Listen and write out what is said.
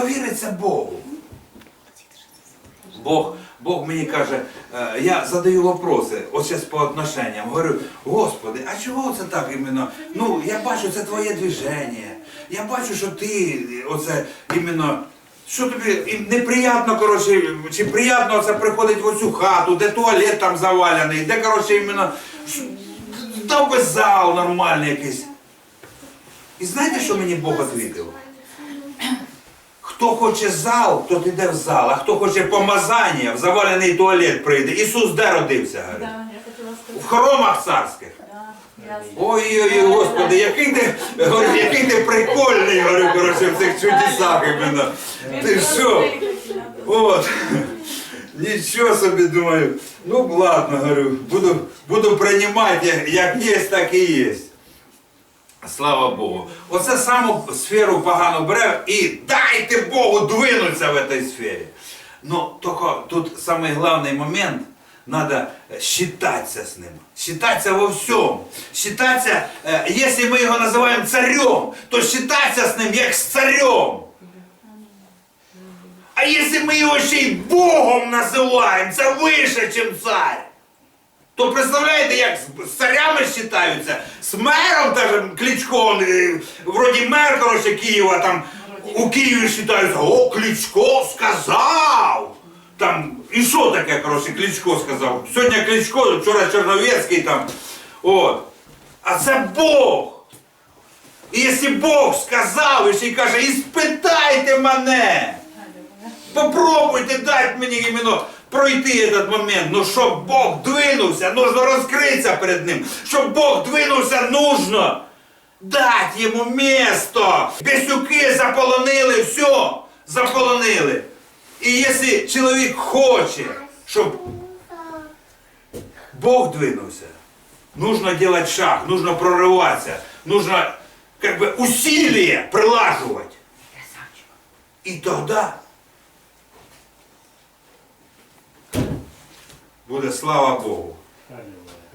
довіриться Богу. Бог, Бог мені каже, е, я задаю вопроси, ось по отношенням. Говорю, Господи, а чого це так іменно? Ну, я бачу, це твоє движення. Я бачу, що ти оце іменно. Що тобі неприємно, коротше, чи приємно це приходить в оцю хату, де туалет там завалений, де, коротше, іменно дав би зал нормальний якийсь. І знаєте, що мені Бог відповів? Хто хоче зал, тот іде в зал, а хто хоче помазання, в завалений туалет прийде. Ісус де родився? говорить? Да, я. В хоромах царських. Ой-ой-ой, Господи, який ти, говорю, який ти прикольний, говорю, коротше, в цих чудесах іменно. Ти що? От. Нічого собі думаю. Ну ладно, говорю, буду, буду приймати, як- як є, так і є. Слава Богу. Оце саму сферу погано бере і дайте Богу двинуться в цій сфері. Ну, тільки тут самий головний момент, треба считатися з ним. Считатися во всьому. Считатися, е, якщо ми його називаємо царем, то считатися з ним як з царем. А якщо ми його ще й Богом називаємо, це вище, ніж цар. То представляєте, як з- царями вважаються? З мером теж Кличко, вроді мер, коротше, Києва, там у Києві вважаються, о, Кличко сказав. Там, і що таке, коротше, Кличко сказав? Сьогодні Кличко, вчора Чорновецький там. От. А це Бог. І якщо Бог сказав, і ще й каже, і спитайте мене. Попробуйте дати мені іменно пройти этот момент. Ну, щоб Бог двинувся, нужно розкритися перед ним. Щоб Бог двинувся, нужно дати йому місто. Бесюки заполонили, все, заполонили. І якщо чоловік хоче, щоб Бог двинувся, нужно делать шаг, нужно прориватися, нужно как бы усилие прилаживать. И тогда буде слава Богу. Аллилуйя.